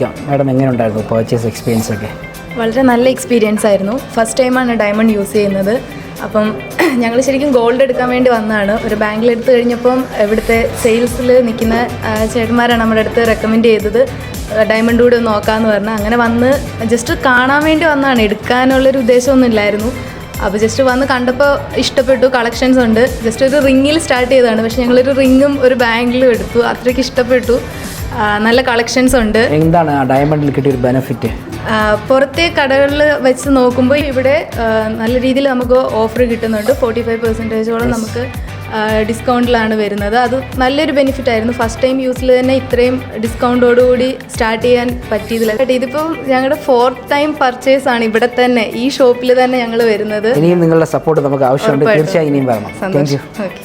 Madam എങ്ങനെ ഉണ്ടായിരുന്നു purchase experience ഒക്കെ? വളരെ നല്ല എക്സ്പീരിയൻസ് ആയിരുന്നു. ഫസ്റ്റ് ടൈമാണ് ഡയമണ്ട് യൂസ് ചെയ്യുന്നത്. അപ്പം ഞങ്ങൾ ശരിക്കും ഗോൾഡ് എടുക്കാൻ വേണ്ടി വന്നതാണ്. ഒരു ബാങ്കിൽ എടുത്തു കഴിഞ്ഞപ്പം ഇവിടുത്തെ സെയിൽസിൽ നിൽക്കുന്ന ചേട്ടന്മാരാണ് നമ്മുടെ അടുത്ത് റെക്കമെൻഡ് ചെയ്തത്. ഡയമണ്ട് കൂടി ഒന്ന് നോക്കാമെന്ന് പറഞ്ഞു. അങ്ങനെ വന്ന് ജസ്റ്റ് കാണാൻ വേണ്ടി വന്നതാണ്. എടുക്കാനുള്ളൊരു ഉദ്ദേശമൊന്നും ഇല്ലായിരുന്നു. അപ്പോൾ ജസ്റ്റ് വന്ന് കണ്ടപ്പോൾ ഇഷ്ടപ്പെട്ടു. കളക്ഷൻസ് ഉണ്ട്. ജസ്റ്റ് ഒരു റിങ്ങിൽ സ്റ്റാർട്ട് ചെയ്തതാണ്. പക്ഷേ ഞങ്ങളൊരു റിങ്ങും ഒരു ബാങ്കിലും എടുത്തു. അത്രയ്ക്ക് ഇഷ്ടപ്പെട്ടു. നല്ല കളക്ഷൻസ് ഉണ്ട്. എന്താണ് ആ ഡയമണ്ടിൽ കിട്ടിയ ബെനിഫിറ്റ് പുറത്തെ കടകളിൽ വെച്ച് നോക്കുമ്പോൾ ഇവിടെ നല്ല രീതിയിൽ നമുക്ക് ഓഫർ കിട്ടുന്നുണ്ട്. ഫോർട്ടി ഫൈവ് പെർസെന്റേജോളം നമുക്ക് ഡിസ്കൗണ്ടിലാണ് വരുന്നത്. അത് നല്ലൊരു ബെനിഫിറ്റ് ആയിരുന്നു. ഫസ്റ്റ് ടൈം യൂസിൽ തന്നെ ഇത്രയും ഡിസ്കൗണ്ടോടുകൂടി സ്റ്റാർട്ട് ചെയ്യാൻ പറ്റിയതില്ല ബട്ട് ഇതിപ്പോൾ ഞങ്ങളുടെ ഫോർത്ത് ടൈം പർച്ചേസ് ആണ് ഇവിടെ തന്നെ ഈ ഷോപ്പിൽ തന്നെ ഞങ്ങൾ വരുന്നത്. ഇനിയും നിങ്ങളുടെ സപ്പോർട്ട് നമുക്ക് ആവശ്യമുണ്ട്. തീർച്ചയായും ഇനിയും വരണം. സന്തോഷം. ഓക്കെ